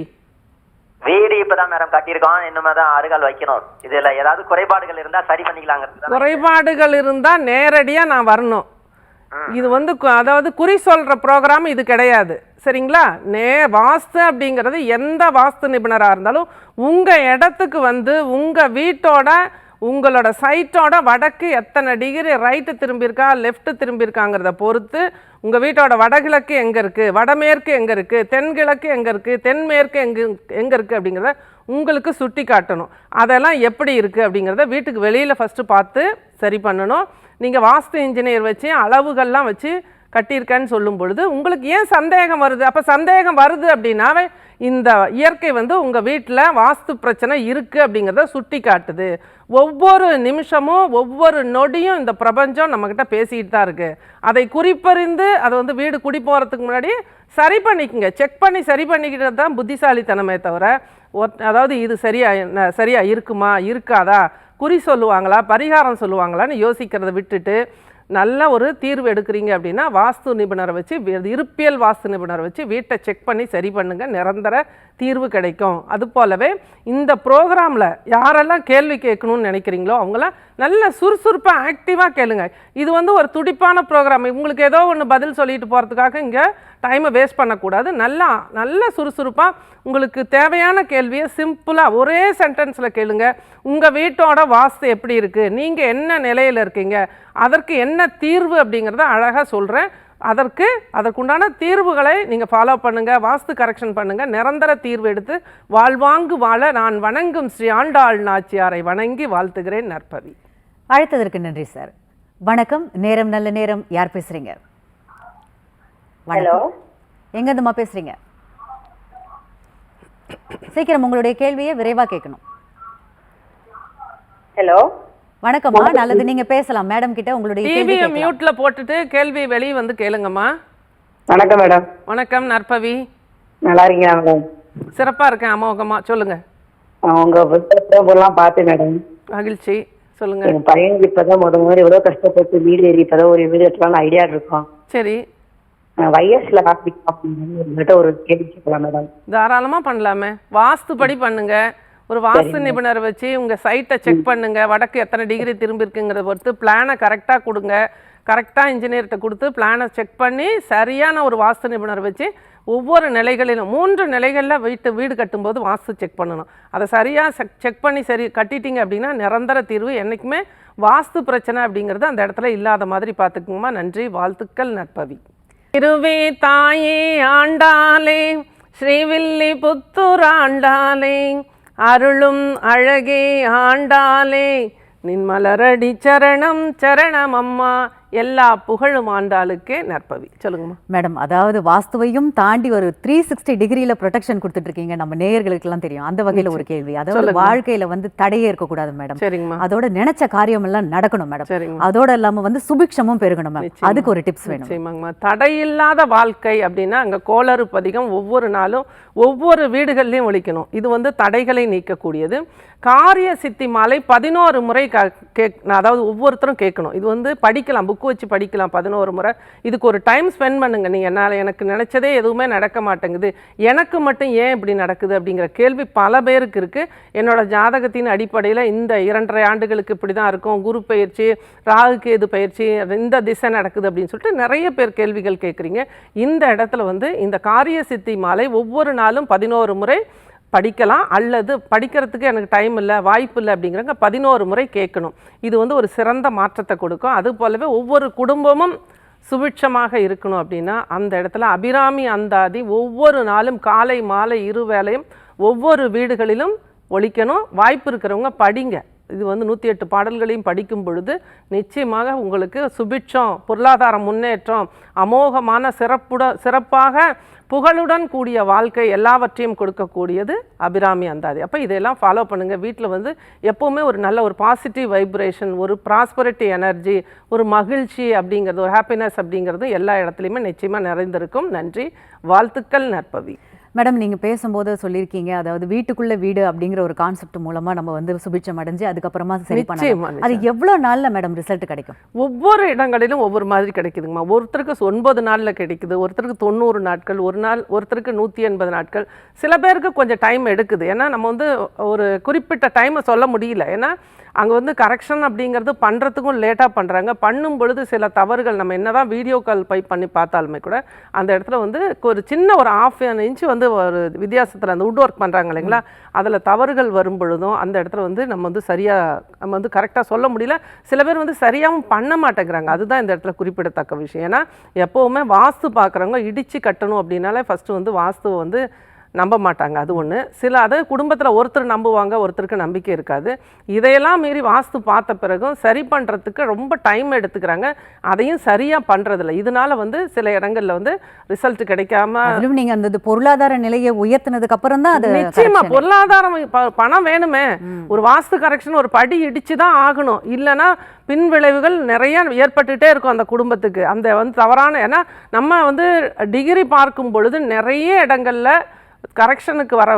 வீடு இப்பதான் மேடம் கட்டியிருக்கோம். இனிமே தான் அருகால் வைக்கணும். இதுல ஏதாவது குறைபாடுகள் இருந்தா சரி பண்ணிக்கலாங்கிறது குறைபாடுகள் இருந்தா நேரடியா நான் வரணும். இது வந்து அதாவது குறி சொல்ற ப்ரோக்ராம் இது கிடையாது. சரிங்களா? நே வாஸ்து அப்படிங்கிறது எந்த வாஸ்து நிபுணராக இருந்தாலும் உங்க இடத்துக்கு வந்து உங்க வீட்டோட உங்களோட சைட்டோட வடக்கு எத்தனை டிகிரி ரைட்டு திரும்பியிருக்கா லெஃப்ட் திரும்பியிருக்காங்கிறத பொறுத்து உங்கள் வீட்டோட வடகிழக்கு எங்கே இருக்குது வடமேற்கு எங்கே இருக்குது தென்கிழக்கு எங்கே இருக்குது தென்மேற்கு எங்கே எங்கே இருக்குது அப்படிங்கிறத உங்களுக்கு சுட்டி காட்டணும். அதெல்லாம் எப்படி இருக்குது அப்படிங்கிறத வீட்டுக்கு வெளியில் ஃபஸ்ட்டு பார்த்து சரி பண்ணணும். நீங்கள் வாஸ்து இன்ஜினியர் வச்சு அளவுகள்லாம் வச்சு கட்டியிருக்கேன்னு சொல்லும் பொழுது உங்களுக்கு ஏன் சந்தேகம் வருது? அப்போ சந்தேகம் வருது அப்படின்னாவே இந்த இயற்கை வந்து உங்கள் வீட்டில் வாஸ்து பிரச்சனை இருக்குது அப்படிங்கிறத சுட்டி காட்டுது. ஒவ்வொரு நிமிஷமும் ஒவ்வொரு நொடியும் இந்த பிரபஞ்சம் நம்மக்கிட்ட பேசிக்கிட்டு தான் இருக்குது அதை குறிப்பறிந்து அதை வந்து வீடு குடி போகிறதுக்கு முன்னாடி சரி பண்ணிக்கங்க. செக் பண்ணி சரி பண்ணிக்கிட்டது தான் புத்திசாலித்தனமே தவிர ஒத்- அதாவது இது சரியா சரியாக இருக்குமா இருக்காதா குறி சொல்லுவாங்களா பரிகாரம் சொல்லுவாங்களான்னு யோசிக்கிறத விட்டுட்டு நல்ல ஒரு தீர்வு எடுக்கிறீங்க அப்படின்னா வாஸ்து நிபுணரை வச்சு இருப்பியல் வாஸ்து நிபுணரை வச்சு வீட்டை செக் பண்ணி சரி பண்ணுங்கள் நிரந்தர தீர்வு கிடைக்கும். அது போலவே இந்த ப்ரோக்ராமில் யாரெல்லாம் கேள்வி கேட்கணும்னு நினைக்கிறீங்களோ அவங்களாம் நல்ல சுறுசுறுப்பாக ஆக்டிவாக கேளுங்க. இது வந்து ஒரு துடிப்பான ப்ரோக்ராம் உங்களுக்கு ஏதோ ஒன்று பதில் சொல்லிட்டு போகிறதுக்காக இங்கே டைமை வேஸ்ட் பண்ணக்கூடாது. நல்லா நல்ல சுறுசுறுப்பாக உங்களுக்கு தேவையான கேள்வியை சிம்பிளாக ஒரே சென்டென்ஸில் கேளுங்க. உங்கள் வீட்டோட வாஸ்து எப்படி இருக்குது நீங்கள் என்ன நிலையில் இருக்கீங்க? அதற்கு என்ன தீர்வு அப்படிங்கிறத அழகாக சொல்கிறேன் அதற்கு அதற்குண்டான தீர்வுகளை நீங்கள் ஃபாலோ பண்ணுங்கள் வாஸ்து கரெக்ஷன் பண்ணுங்கள் நிரந்தர தீர்வு எடுத்து வாழ்வாங்கு வாழ நான் வணங்கும் ஸ்ரீ ஆண்டாள் நாச்சியாரை வணங்கி வாழ்த்துகிறேன் நற்பவி. அழைத்ததற்கு நன்றி சார் வணக்கம். நேரம் நல்ல நேரம். யார் பேசுகிறீங்க ஹலோ? எங்கேருந்துமா பேசுறீங்க? சீக்கிரம் உங்களுடைய கேள்வியை விரைவா கேட்கணும். ஹலோ? வணக்கம்மா நல்லது. நீங்க பேசலாம். மேடம் கிட்ட உங்களுடைய கேள்வி. மியூட்ல போட்டுட்டு கேள்வி வெளியே வந்து கேளுங்கம்மா. வணக்கம் மேடம். வணக்கம் நற்பவி. நல்லா இருக்கீங்களா மேடம்? சிறப்பா இருக்கேன் அமோகமா சொல்லுங்க. உங்க புத்தகத்தெல்லாம் பார்த்தேன் மேடம். மகிழ்ச்சி. சொல்லுங்க. எங்க பையனுக்கு இப்பதான் முத முதல்ல எவ்வளவு கஷ்டப்பட்டு வீடு ஏறி இப்பதான் ஒரு வீடு கட்டலாம்னு ஐடியா இருக்கோம். சரி. வைஎஸ்ல உங்ககிட்ட ஒரு கேள்வி கேட்கலாம் மேடம். தாராளமா பண்ணலாமே. வாஸ்துபடி பண்ணுங்க. ஒரு வாஸ்து நிபுணரை வச்சு உங்க சைட்டை செக் பண்ணுங்க. வடக்கு எத்தனை டிகிரி திரும்பி இருக்குங்கிறத பொறுத்து பிளானை கரெக்டா கொடுங்க. கரெக்டா இன்ஜினியர்கிட்ட கொடுத்து பிளானை செக் பண்ணி சரியான ஒரு வாஸ்து நிபுணரை வச்சு ஒவ்வொரு நிலைகளிலும் மூன்று நிலைகளில் வீட்டு வீடு கட்டும்போது வாஸ்து செக் பண்ணணும். அதை சரியாக செக் பண்ணி சரி கட்டிட்டீங்க அப்படின்னா நிரந்தர தீர்வு என்றைக்குமே வாஸ்து பிரச்சனை அப்படிங்கிறது அந்த இடத்துல இல்லாத மாதிரி பார்த்துக்குங்கம்மா. நன்றி. வாழ்த்துக்கள் நற்பவி. திருவே தாயே ஆண்டாலே ஸ்ரீவில்லி புத்தூர் ஆண்டாலே அருளும் அழகே ஆண்டாலே நின் மலரடி சரணம் சரணம் அம்மா எல்லா புகழும் ஆண்டாளுக்கே நற்பவி. சொல்லுங்கம்மா. மேடம் அதாவது வாஸ்துவையும் தாண்டி ஒரு த்ரீ சிக்ஸ்டி டிகிரியில் ப்ரொடெக்ஷன் கொடுத்துட்டு இருக்கீங்க நம்ம நேயர்களுக்கெல்லாம் தெரியும். அந்த வகையில ஒரு கேள்வி. அதாவது. வாழ்க்கையில வந்து தடையே இருக்கக்கூடாது மேடம். சரிங்கம்மா. அதோட நினைச்ச காரியம் எல்லாம் நடக்கணும் மேடம். அதோட இல்லாம வந்து சுபிக்ஷமும் பெருகணும் நிச்சயமா. அதுக்கு ஒரு டிப்ஸ் வேணும். நிச்சயமாங்கம்மா. தடையில்லாத வாழ்க்கை அப்படின்னா அங்கே கோளறு பதிகம் ஒவ்வொரு நாளும் ஒவ்வொரு வீடுகள்லையும் ஒழிக்கணும். இது வந்து தடைகளை நீக்கக்கூடியது. காரிய சித்தி மாலை பதினோரு முறை க அதாவது ஒவ்வொருத்தரும் கேட்கணும். இது வந்து படிக்கலாம். புக்கு வச்சு படிக்கலாம் பதினோரு முறை. இதுக்கு ஒரு டைம் ஸ்பெண்ட் பண்ணுங்க. நீங்கள் என்னால் எனக்கு நினச்சதே எதுவுமே நடக்க மாட்டேங்குது. எனக்கு மட்டும் ஏன் இப்படி நடக்குது அப்படிங்கிற கேள்வி பல பேருக்கு இருக்குது என்னோட ஜாதகத்தின் அடிப்படையில் இந்த இரண்டரை ஆண்டுகளுக்கு இப்படி தான் இருக்கும். குரு பயிற்சி ராகு கேது பயிற்சி இந்த திசை நடக்குது அப்படின்னு சொல்லிட்டு நிறைய பேர் கேள்விகள் கேட்குறீங்க இந்த இடத்துல வந்து இந்த காரிய சித்தி மாலை ஒவ்வொரு நாளும் பதினோரு முறை படிக்கலாம் அல்லது படிக்கிறதுக்கு எனக்கு டைம் இல்லை வாய்ப்பு இல்லை அப்படிங்கிறவங்க பதினோரு முறை கேட்கணும். இது வந்து ஒரு சிறந்த மாற்றத்தை கொடுக்கும். அது போலவே ஒவ்வொரு குடும்பமும் சுபிட்சமாக இருக்கணும் அப்படின்னா அந்த இடத்துல அபிராமி அந்தாதி ஒவ்வொரு நாளும் காலை மாலை இரு வேளையும் ஒவ்வொரு வீடுகளிலும் ஒழிக்கணும். வாய்ப்பு இருக்கிறவங்க படிங்க. இது வந்து நூற்றி எட்டு பாடல்களையும் படிக்கும் பொழுது நிச்சயமாக உங்களுக்கு சுபிட்சம் பொருளாதார முன்னேற்றம் அமோகமான சிறப்புட சிறப்பாக புகழுடன் கூடிய வாழ்க்கை எல்லாவற்றையும் கொடுக்கக்கூடியது அபிராமி அந்தாதி. அப்போ இதையெல்லாம் ஃபாலோ பண்ணுங்கள் வீட்டில் வந்து எப்போவுமே ஒரு நல்ல ஒரு பாசிட்டிவ் வைப்ரேஷன் ஒரு ப்ராஸ்பரிட்டி எனர்ஜி ஒரு மகிழ்ச்சி அப்படிங்கிறது ஒரு ஹாப்பினஸ் அப்படிங்கிறது எல்லா இடத்துலையுமே நிச்சயமாக நிறைந்திருக்கும். நன்றி. வாழ்த்துக்கள் நற்பவி. மேடம் நீங்க பேசும்போது சொல்லியிருக்கீங்க அதாவது வீட்டுக்குள்ள வீடு அப்படிங்கிற ஒரு கான்செப்ட் மூலமா நம்ம வந்து சுபிட்சம் அடைஞ்சு அதுக்கப்புறமா சரி பண்ணலாம். அது எவ்வளவு நாள்ல மேடம் ரிசல்ட் கிடைக்கும்? ஒவ்வொரு இடங்களிலும் ஒவ்வொரு மாதிரி கிடைக்குதுங்கம்மா. ஒருத்தருக்கு ஒன்பது நாளில் கிடைக்குது ஒருத்தருக்கு தொண்ணூறு நாட்கள் ஒரு நாள் ஒருத்தருக்கு நூற்றி எண்பது நாட்கள். சில பேருக்கு கொஞ்சம் டைம் எடுக்குது. ஏன்னா நம்ம வந்து ஒரு குறிப்பிட்ட டைமை சொல்ல முடியல. ஏன்னா அங்கே வந்து கரெக்ஷன் அப்படிங்கிறது பண்ணுறதுக்கும் லேட்டாக பண்ணுறாங்க பண்ணும் பொழுது சில தவறுகள் நம்ம என்ன தான் வீடியோ கால் பை பண்ணி பார்த்தாலுமே கூட அந்த இடத்துல வந்து ஒரு சின்ன ஒரு ஆஃப் இன்ச்சு வந்து ஒரு வித்தியாசத்தில் அந்த உட் ஒர்க் பண்ணுறாங்க இல்லைங்களா? அதில் தவறுகள் வரும் பொழுதும் அந்த இடத்துல வந்து நம்ம வந்து சரியாக நம்ம வந்து கரெக்டாக சொல்ல முடியல. சில பேர் வந்து சரியாகவும் பண்ண மாட்டேங்கிறாங்க. அதுதான் இந்த இடத்துல குறிப்பிடத்தக்க விஷயம். ஏன்னா எப்போவுமே வாஸ்து பார்க்குறவங்க இடித்து கட்டணும் அப்படின்னாலே ஃபஸ்ட்டு வந்து வாஸ்துவை வந்து நம்ப மாட்டாங்க அது ஒன்று சில அது குடும்பத்தில் ஒருத்தர் நம்புவாங்க ஒருத்தருக்கு நம்பிக்கை இருக்காது. இதையெல்லாம் மீறி வாஸ்து பார்த்த பிறகும் சரி பண்ணுறதுக்கு ரொம்ப டைம் எடுத்துக்கிறாங்க. அதையும் சரியாக பண்ணுறதில்ல இதனால வந்து சில இடங்கள்ல வந்து ரிசல்ட் கிடைக்காம அதிலும் நீங்க அந்த பொருளாதார நிலையை உயர்த்தினதுக்கு அப்புறம் தான் அது நிச்சயமா correction. பொருளாதாரம் பணம் வேணுமே. ஒரு வாஸ்து கரெக்ஷன் ஒரு படி இடிச்சு தான் ஆகணும். இல்லைன்னா பின் விளைவுகள் நிறைய ஏற்பட்டுட்டே இருக்கும் அந்த குடும்பத்துக்கு. அந்த வந்து தவறான ஏன்னா நம்ம வந்து டிகிரி பார்க்கும் பொழுது நிறைய இடங்கள்ல கரெக்ஷனுக்கு வர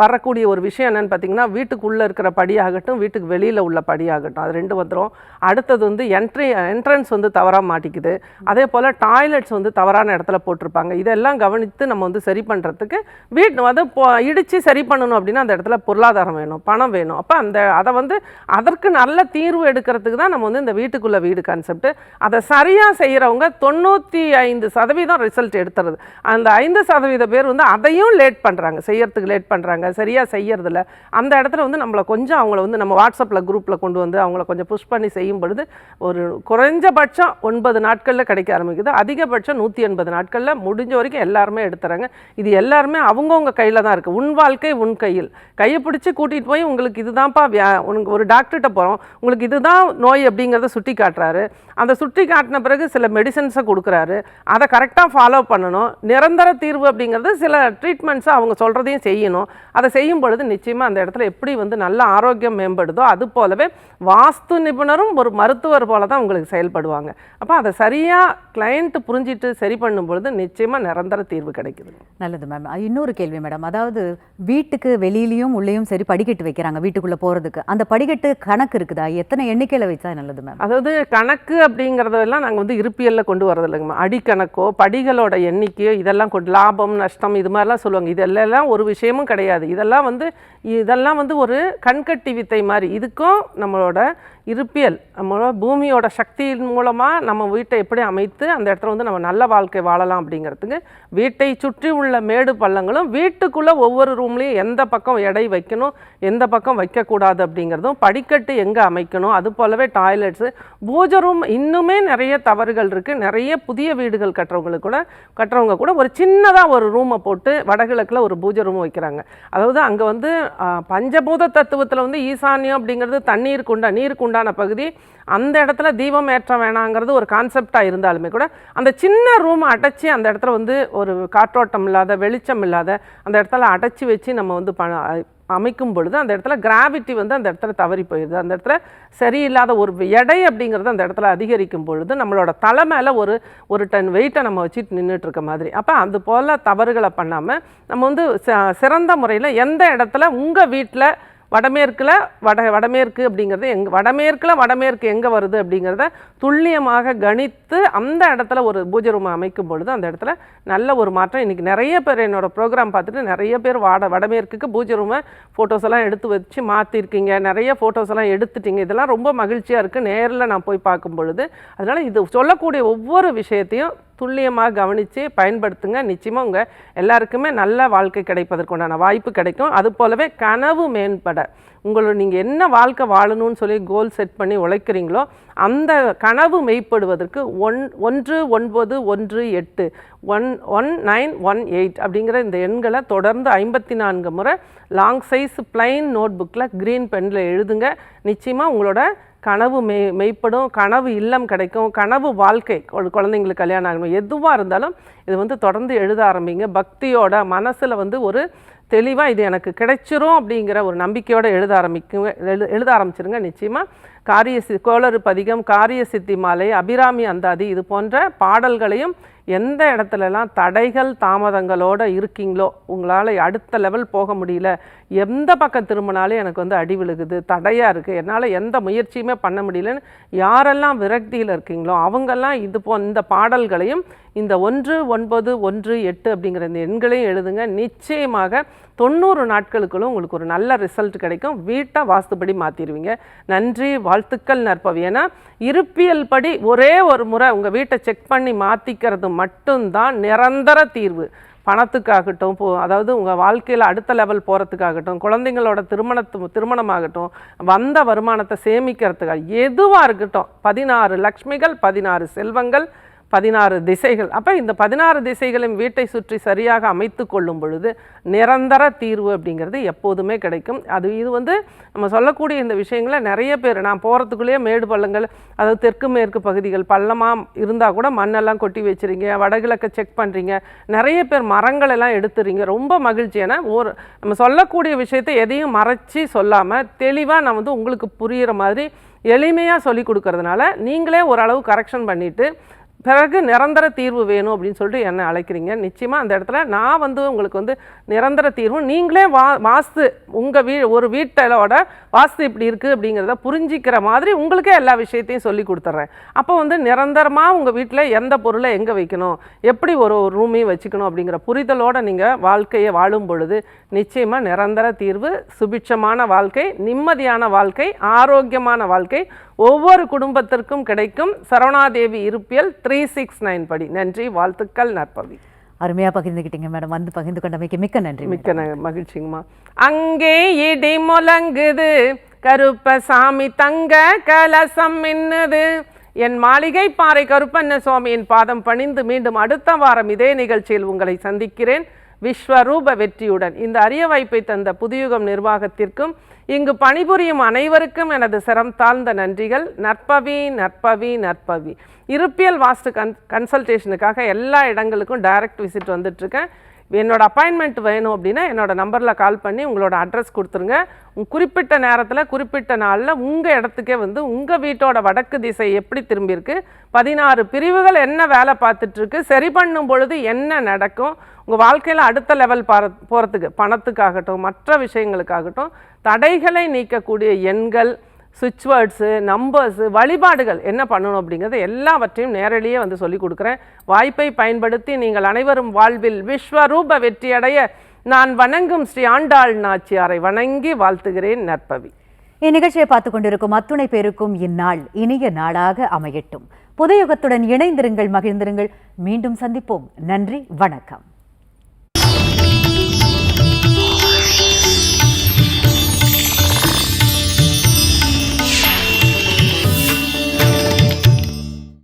வரக்கூடிய ஒரு விஷயம் என்னென்னு பார்த்தீங்கன்னா வீட்டுக்குள்ளே இருக்கிற படியாகட்டும் வீட்டுக்கு வெளியில் உள்ள படியாகட்டும் அது ரெண்டு வந்துடும் அடுத்தது வந்து என்ட்ரி என்ட்ரன்ஸ் வந்து தவறாக மாட்டிக்குது. அதே போல் டாய்லெட்ஸ் வந்து தவறான இடத்துல போட்டிருப்பாங்க. இதெல்லாம் கவனித்து நம்ம வந்து சரி பண்ணுறதுக்கு வீட்டு வந்து இடித்து சரி பண்ணணும் அப்படின்னா அந்த இடத்துல பொருளாதாரம் வேணும் பணம் வேணும். அப்போ அந்த அதை வந்து அதற்கு நல்ல தீர்வு எடுக்கிறதுக்கு தான் நம்ம வந்து இந்த வீட்டுக்குள்ளே வீடு கான்செப்ட் அதை சரியாக செய்கிறவங்க தொண்ணூற்றி ஐந்து சதவீதம் ரிசல்ட் எடுத்துறது. அந்த ஐந்து சதவீத பேர் வந்து அதையும் லேட் பண்ணுறாங்க செய்யறதுக்கு லேட் பண்ணுறாங்க சரியாக செய்யறதில்ல. அந்த இடத்துல வந்து நம்மளை கொஞ்சம் அவங்கள வந்து நம்ம வாட்ஸ்அப்பில் குரூப்பில் கொண்டு வந்து அவங்கள கொஞ்சம் புஷ் பண்ணி செய்யும் பொழுது ஒரு குறைஞ்சபட்சம் ஒன்பது நாட்களில் கிடைக்க ஆரம்பிக்குது. அதிகபட்சம் நூற்றி எண்பது நாட்களில் முடிஞ்ச வரைக்கும் எல்லாருமே எடுத்துறாங்க. இது எல்லாருமே அவங்கவுங்க கையில் தான் இருக்குது உன் வாழ்க்கை உன் கையில். கையை பிடிச்சி கூட்டிகிட்டு போய் உங்களுக்கு இதுதான்ப்பா வியா உனக்கு ஒரு டாக்டர்கிட்ட போகிறோம் உங்களுக்கு இதுதான் நோய் அப்படிங்கிறத சுட்டி காட்டுறாரு. அந்த சுட்டி காட்டின பிறகு சில மெடிசன்ஸை கொடுக்குறாரு. அதை கரெக்டாக ஃபாலோ பண்ணணும். நிரந்தர தீர்வு அப்படிங்கிறது சில ட்ரீட்மெண்ட்ஸை அவங்க சொல்கிறதையும் செய்யணும். அதை செய்யும் பொழுது நிச்சயமாக அந்த இடத்துல எப்படி வந்து நல்ல ஆரோக்கியம் மேம்படுதோ அது போலவே வாஸ்து நிபுணரும் ஒரு மருத்துவர் போல தான் உங்களுக்கு செயல்படுவாங்க. அப்போ அதை சரியாக கிளையண்ட் புரிஞ்சிட்டு சரி பண்ணும் பொழுது நிச்சயமாக நிரந்தர தீர்வு கிடைக்குது. நல்லது மேம் இன்னொரு கேள்வி மேடம் அதாவது வீட்டுக்கு வெளியிலயும் உள்ளேயும் சரி படிக்கட்டு வைக்கிறாங்க வீட்டுக்குள்ள போறதுக்கு. அந்த படிக்கட்டு கணக்கு இருக்குதா? எத்தனை எண்ணிக்கையில வச்சா நல்லது மேம் அதாவது கணக்கு அப்படிங்கிறதெல்லாம் நாங்கள் வந்து இருப்பியலில் கொண்டு வரது இல்லைங்கம்மா அடிக்கணக்கோ படிகளோட எண்ணிக்கையோ இதெல்லாம் கொண்டு லாபம் நஷ்டம் இது மாதிரிலாம் சொல்லுவாங்க. இதெல்லாம் ஒரு விஷயமும் கிடையாது. இதெல்லாம் வந்து இதெல்லாம் வந்து ஒரு கண்கட்டி வித்தை மாதிரி. இதுக்கும் நம்மளோட இருப்பியல் நம்மளோட பூமியோட சக்தியின் மூலமாக நம்ம வீட்டை எப்படி அமைத்து அந்த இடத்துல வந்து நம்ம நல்ல வாழ்க்கை வாழலாம் அப்படிங்கிறதுக்கு வீட்டை சுற்றி உள்ள மேடு பள்ளங்களும் வீட்டுக்குள்ளே ஒவ்வொரு ரூம்லேயும் எந்த பக்கம் எடை வைக்கணும் எந்த பக்கம் வைக்கக்கூடாது அப்படிங்கிறதும் படிக்கட்டு எங்கே அமைக்கணும் அது போலவே டாய்லெட்ஸு பூஜை ரூம் இன்னுமே நிறைய தவறுகள் இருக்குது நிறைய புதிய வீடுகள் கட்டுறவங்களுக்கு கூட கட்டுறவங்க கூட ஒரு சின்னதாக ஒரு ரூமை போட்டு வடகிழக்கில் ஒரு பூஜை ரூம் வைக்கிறாங்க. அதாவது அங்கே வந்து பஞ்சபூத தத்துவத்தில் வந்து ஈசான்யம் அப்படிங்கிறது தண்ணீருக்கு உண்டா நீருக்கு உண்டான பகுதி அந்த இடத்துல தீபம் ஏற்ற வேணாங்கிறது ஒரு கான்செப்டாக இருந்தாலுமே கூட அந்த சின்ன ரூமை அடைச்சி அந்த இடத்துல வந்து ஒரு காற்றோட்டம் இல்லாத வெளிச்சம் இல்லாத அந்த இடத்துல அடைச்சி வச்சு நம்ம வந்து ப அமைக்கும் பொழுது அந்த இடத்துல கிராவிட்டி வந்து அந்த இடத்துல தவறி போயிடுது அந்த இடத்துல சரியில்லாத ஒரு எடை அப்படிங்கிறது அந்த இடத்துல அதிகரிக்கும் பொழுது நம்மளோட தலை மேலே ஒரு ஒரு டன் வெயிட்டை நம்ம வச்சுட்டு நின்றுட்டுருக்க மாதிரி. அப்போ அது போல் தவறுகளை பண்ணாமல் நம்ம வந்து ச- சிறந்த முறையில் எந்த இடத்துல உங்கள் வீட்டில் வடமேற்கில் வட வடமேற்கு அப்படிங்கிறது எங் வடமேற்கில் வடமேற்கு எங்கே வருது அப்படிங்கிறத துல்லியமாக கணித்து அந்த இடத்துல ஒரு பூஜை ரூமை அமைக்கும் பொழுது அந்த இடத்துல நல்ல ஒரு மாற்றம். இன்றைக்கி நிறைய பேர் என்னோட ப்ரோக்ராம் பார்த்துட்டு நிறைய பேர் வாட வடமேற்குக்கு பூஜை ரூமை ஃபோட்டோஸ் எல்லாம் எடுத்து வச்சு மாற்றிருக்கீங்க நிறைய ஃபோட்டோஸ் எல்லாம் எடுத்துட்டீங்க. இதெல்லாம் ரொம்ப மகிழ்ச்சியாக இருக்குது நேரில் நான் போய் பார்க்கும் பொழுது. அதனால் இது சொல்லக்கூடிய ஒவ்வொரு விஷயத்தையும் துல்லியமாக கவனித்து பயன்படுத்துங்க. நிச்சயமாக உங்கள் எல்லாருக்குமே நல்ல வாழ்க்கை கிடைப்பதற்குண்டான வாய்ப்பு கிடைக்கும். அது போலவே கனவு மேம்பட உங்களோட நீங்கள் என்ன வாழ்க்கை வாழணும்னு சொல்லி கோல் செட் பண்ணி உழைக்கிறீங்களோ அந்த கனவு மெய்ப்படுவதற்கு ஒன் ஒன்று ஒன்பது ஒன்று எட்டு one one nine one eight அப்படிங்கிற இந்த எண்களை தொடர்ந்து ஐம்பத்தி நான்கு முறை லாங் சைஸ் பிளைன் நோட் புக்கில் க்ரீன் பெனில் எழுதுங்க. நிச்சயமாக உங்களோட கனவு மெய் மெய்ப்படும் கனவு இல்லம் கிடைக்கும் கனவு வாழ்க்கை குழந்தைங்களுக்கு கல்யாணம் ஆகணும் எதுவாக இருந்தாலும் இது வந்து தொடர்ந்து எழுத ஆரம்பிங்க. பக்தியோட மனசில் வந்து ஒரு தெளிவாக இது எனக்கு கிடைச்சிரும் அப்படிங்கிற ஒரு நம்பிக்கையோடு எழுத ஆரம்பிக்குங்க எழு எழுத ஆரம்பிச்சிருங்க நிச்சயமாக காரிய சி கோளறு பதிகம் காரிய சித்தி மாலை அபிராமி அந்தாதி இது போன்ற பாடல்களையும் எந்த இடத்துலலாம் தடைகள் தாமதங்களோட இருக்கீங்களோ உங்களால் அடுத்த லெவல் போக முடியல எந்த பக்கம் திரும்பினாலும் எனக்கு வந்து அடி விழுகுது தடையாக இருக்குது என்னால் எந்த முயற்சியுமே பண்ண முடியலன்னு யாரெல்லாம் விரக்தியில் இருக்கீங்களோ அவங்கெல்லாம் இது போ இந்த பாடல்களையும் இந்த ஒன்று ஒன்பது ஒன்று எட்டு அப்படிங்கிற இந்த எண்களையும் எழுதுங்க. நிச்சயமாக தொண்ணூறு நாட்களுக்குள்ள உங்களுக்கு ஒரு நல்ல ரிசல்ட் கிடைக்கும். வீட்டை வாஸ்துபடி மாற்றிடுவீங்க நன்றி வாழ்த்துக்கள் நற்பவி. ஏன்னா இருப்பியல் படி ஒரே ஒரு முறை உங்கள் வீட்டை செக் பண்ணி மாற்றிக்கிறது மட்டும்தான் நிரந்தர தீர்வு. பணத்துக்காகட்டும் போ அதாவது உங்கள் வாழ்க்கையில் அடுத்த லெவல் போகிறதுக்காகட்டும் குழந்தைங்களோட திருமணத்து திருமணமாகட்டும் வந்த வருமானத்தை சேமிக்கிறதுக்காக எதுவாக இருக்கட்டும் பதினாறு லக்ஷ்மிகள் பதினாறு செல்வங்கள் பதினாறு திசைகள். அப்போ இந்த பதினாறு திசைகளையும் வீட்டை சுற்றி சரியாக அமைத்து கொள்ளும் பொழுது நிரந்தர தீர்வு அப்படிங்கிறது எப்போதுமே கிடைக்கும். அது இது வந்து நம்ம சொல்லக்கூடிய இந்த விஷயங்களை நிறைய பேர் நான் போகிறதுக்குள்ளேயே மேடு பள்ளங்கள் அதாவது தெற்கு மேற்கு பகுதிகள் பள்ளமாக இருந்தால் கூட மண்ணெல்லாம் கொட்டி வச்சுறீங்க வடகிழக்க செக் பண்ணுறீங்க நிறைய பேர் மரங்கள் எல்லாம் எடுத்துறீங்க. ரொம்ப மகிழ்ச்சி. ஏன்னா ஒரு நம்ம சொல்லக்கூடிய விஷயத்தை எதையும் மறைச்சி சொல்லாமல் தெளிவாக நான் வந்து உங்களுக்கு புரிகிற மாதிரி எளிமையாக சொல்லி கொடுக்கறதுனால நீங்களே ஓரளவு கரெக்ஷன் பண்ணிவிட்டு பிறகு நிரந்தர தீர்வு வேணும் அப்படின்னு சொல்லிட்டு என்னை அழைக்கிறீங்க. நிச்சயமாக அந்த இடத்துல நான் வந்து உங்களுக்கு வந்து நிரந்தர தீர்வு நீங்களே வா வாஸ்து உங்கள் வீ ஒரு வீட்டலோட வாஸ்து இப்படி இருக்குது அப்படிங்கிறத புரிஞ்சிக்கிற மாதிரி உங்களுக்கே எல்லா விஷயத்தையும் சொல்லி கொடுத்துட்றேன் அப்போ வந்து நிரந்தரமாக உங்கள் வீட்டில் எந்த பொருளை எங்கே வைக்கணும்? எப்படி ஒரு ரூமையும் வச்சுக்கணும் அப்படிங்கிற புரிதலோடு நீங்கள் வாழ்க்கையை வாழும் பொழுது நிச்சயமாக நிரந்தர தீர்வு சுபிட்சமான வாழ்க்கை நிம்மதியான வாழ்க்கை ஆரோக்கியமான வாழ்க்கை ஒவ்வொரு குடும்பத்திற்கும் கிடைக்கும். சரவணாதேவி இருப்பியல் த்ரீ சிக்ஸ் நைன் படி. நன்றி வாழ்த்துக்கள் நற்பவி. அருமையாக பகிர்ந்துக்கிட்டீங்க மேடம். வந்து பகிர்ந்து கொண்டமைக்கு மிக்க நன்றி. மிக்க மகிழ்ச்சிங்கம்மா. அங்கே இடி முழங்குது கருப்பசாமி தங்க கலசம் மின்னுது. என் மாளிகை பாறை கருப்பண்ண சுவாமியின் பாதம் பணிந்து மீண்டும் அடுத்த வாரம் இதே நிகழ்ச்சியில் உங்களை சந்திக்கிறேன். விஸ்வரூப வெற்றியுடன். இந்த அரிய வாய்ப்பை தந்த புதியுகம் நிர்வாகத்திற்கும் இங்கு பணிபுரியும் அனைவருக்கும் எனது சிரம் தாழ்ந்த நன்றிகள். நற்பவி நற்பவி நற்பவி. இருப்பியல் வாஸ்து கன் கன்சல்டேஷனுக்காக எல்லா இடங்களுக்கும் டைரக்ட் விசிட் வந்துட்டுருக்கேன். என்னோட அப்பாயின்மெண்ட் வேணும் அப்படின்னா என்னோட நம்பரில் கால் பண்ணி உங்களோட அட்ரஸ் கொடுத்துருங்க. குறிப்பிட்ட நேரத்தில் குறிப்பிட்ட நாளில் உங்கள் இடத்துக்கே வந்து உங்கள் வீட்டோட வடக்கு திசை எப்படி திரும்பியிருக்கு பதினாறு பிரிவுகள் என்ன வேலை பார்த்துட்ருக்கு சரி பண்ணும் பொழுது என்ன நடக்கும் உங்கள் வாழ்க்கையில் அடுத்த லெவல் பார போகிறதுக்கு பணத்துக்காகட்டும் மற்ற விஷயங்களுக்காகட்டும் தடைகளை நீக்கக்கூடிய எண்கள் சுவிட்ச் வேர்ட்ஸு நம்பர்ஸு வழிபாடுகள் என்ன பண்ணணும் அப்படிங்கிறது எல்லாவற்றையும் நேரடியே வந்து சொல்லிக் கொடுக்குறேன். வாய்ப்பை பயன்படுத்தி நீங்கள் அனைவரும் வாழ்வில் விஸ்வரூப வெற்றியடைய நான் வணங்கும் ஸ்ரீ ஆண்டாள் நாச்சியாரை வணங்கி வாழ்த்துகிறேன் நற்பவி. இந்நிகழ்ச்சியை பார்த்து கொண்டிருக்கும் அத்துணை பேருக்கும் இந்நாள் இனிய நாளாக அமையட்டும். புதையுகத்துடன் இணைந்திருங்கள் மகிழ்ந்திருங்கள். மீண்டும் சந்திப்போம். நன்றி வணக்கம்.